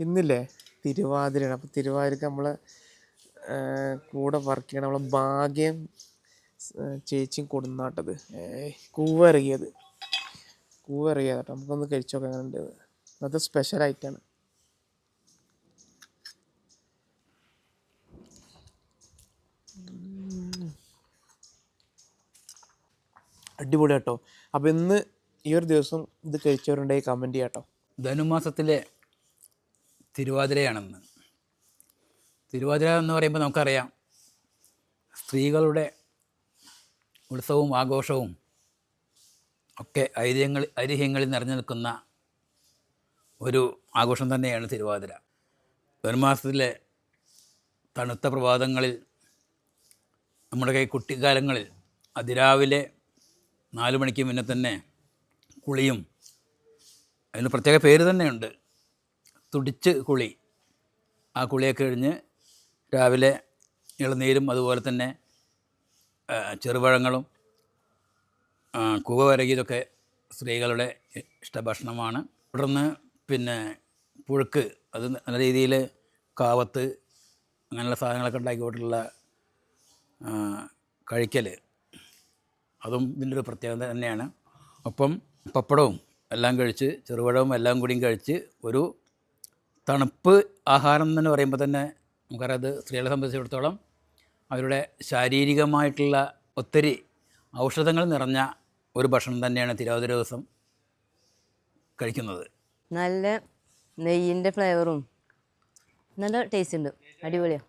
ഇന്നില്ലേ? തിരുവാതിരയാണ്. അപ്പോൾ തിരുവാതിരക്ക് നമ്മൾ കൂടെ വർക്ക് ചെയ്യണം നമ്മളെ ഭാഗ്യം ചേച്ചിയും കൊടുന്നാട്ടത്. കൂവിറങ്ങിയത് കൂവറിയത് കേട്ടോ നമുക്കൊന്ന് കഴിച്ചു നോക്കാം അങ്ങനെ ഉണ്ട് ഇന്നത്തെ സ്പെഷ്യൽ ആയിട്ടാണ് അടിപൊളി കേട്ടോ അപ്പോൾ ഇന്ന് ഈ ഒരു ദിവസം ഇത് കഴിച്ചവരുണ്ടെങ്കിൽ കമന്റ് ചെയ്യാം കേട്ടോ ധനുമാസത്തിലെ തിരുവാതിരയാണെന്ന്. തിരുവാതിര എന്ന് പറയുമ്പോൾ നമുക്കറിയാം സ്ത്രീകളുടെ ഉത്സവവും ആഘോഷവും ഒക്കെ ഐതിഹ്യങ്ങൾ ഐതിഹ്യങ്ങളിൽ നിറഞ്ഞു നിൽക്കുന്ന ഒരു ആഘോഷം തന്നെയാണ് തിരുവാതിര. ധനുമാസത്തിലെ തണുത്ത പ്രഭാതങ്ങളിൽ നമ്മുടെ കൈ കുട്ടിക്കാലങ്ങളിൽ അതിരാവിലെ നാല് മണിക്ക് മുന്നേ തന്നെ കുളിയും. അതിന് പ്രത്യേക പേര് തന്നെയുണ്ട്. തുടിച്ച് കുളി. ആ കുളിയൊക്കെ കഴിഞ്ഞ് രാവിലെ ഇളനീരും അതുപോലെ തന്നെ ചെറുപഴങ്ങളും കുവ വരകിയതൊക്കെ സ്ത്രീകളുടെ ഇഷ്ടഭക്ഷണമാണ്. തുടർന്ന് പിന്നെ പുഴുക്ക് അത് നല്ല രീതിയിൽ കാവത്ത് അങ്ങനെയുള്ള സാധനങ്ങളൊക്കെ ഉണ്ടാക്കിക്കൊണ്ടുള്ള കഴിക്കൽ അതും ഇതിന്റെ ഒരു പ്രത്യേകത തന്നെയാണ്. ഒപ്പം പപ്പടവും എല്ലാം കഴിച്ച് ചെറുപഴവും എല്ലാം കൂടിയും കഴിച്ച് ഒരു തണുപ്പ് ആഹാരം എന്ന് പറയുമ്പോൾ തന്നെ നമുക്കറിയാം സ്ത്രീകളെ സംബന്ധിച്ചിടത്തോളം അവരുടെ ശാരീരികമായിട്ടുള്ള ഒത്തിരി ഔഷധങ്ങൾ നിറഞ്ഞ ഒരു ഭക്ഷണം തന്നെയാണ് തിരുവാതിര ദിവസം കഴിക്കുന്നത്. നല്ല നെയ്യിന്റെ ഫ്ലേവറും നല്ല ടേസ്റ്റ് ഉണ്ട്. അടിപൊളിയാണ്